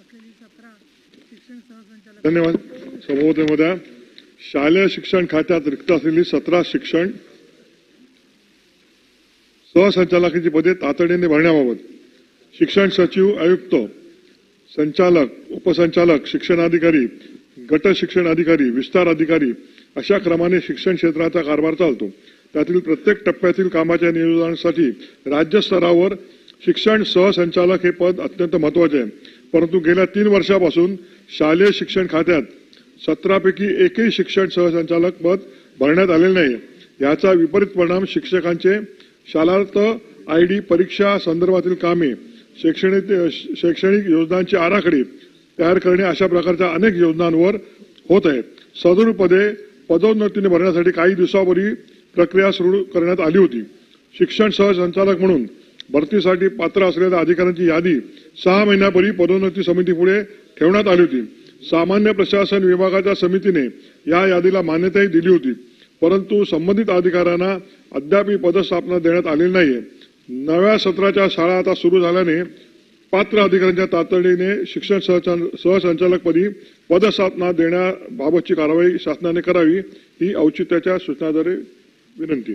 असलेली शिक्षण सहसंचालक धन्यवाद सभापतीमध्ये शालेय शिक्षण खात्यात रिक्त असलेली सतरा शिक्षण सहसंचालकांची पदे तातडीने भरण्याबाबत शिक्षण सचिव आयुक्त संचालक उपसंचालक शिक्षणाधिकारी गट शिक्षण अधिकारी विस्तार अधिकारी अशा क्रमाने शिक्षण क्षेत्राचा कारभार चालतो. त्यातील प्रत्येक टप्प्यातील कामाच्या नियोजनासाठी राज्य स्तरावर शिक्षण सहसंचालक हे पद अत्यंत महत्त्वाचे आहे. परंतु गेल्या तीन वर्षापासून शालेय शिक्षण खात्यात सतरापैकी एकही शिक्षण सहसंचालक पद भरण्यात आलेले नाही. याचा विपरीत परिणाम शिक्षकांचे शालार्थ आय डी परीक्षा संदर्भातील कामे शैक्षणिक शैक्षणिक योजनांची आराखडे तयार करणे अशा प्रकारच्या अनेक योजनांवर होत आहे. सदर पदे पदोन्नतीने भरण्यासाठी काही दिवसापूर्वी प्रक्रिया सुरू करण्यात आली होती. शिक्षण सहसंचालक म्हणून भरतीसाठी पात्र असलेल्या अधिकाऱ्यांची यादी सहा महिन्यापूर्वी पदोन्नती समितीपुढे ठेवण्यात आली होती. सामान्य प्रशासन विभागाच्या समितीने या यादीला मान्यताही दिली होती. परंतु संबंधित अधिकाऱ्यांना अद्याप पदस्थापना देण्यात आलेली नाहीये. नव्या सत्राच्या शाळा आता सुरू झाल्याने पात्र अधिकाऱ्यांच्या तातडीने शिक्षण सहसंचालकपदी पदस्थापना देण्याबाबतची कारवाई शासनाने करावी ही औचित्याच्या सूचनाद्वारे विनंती.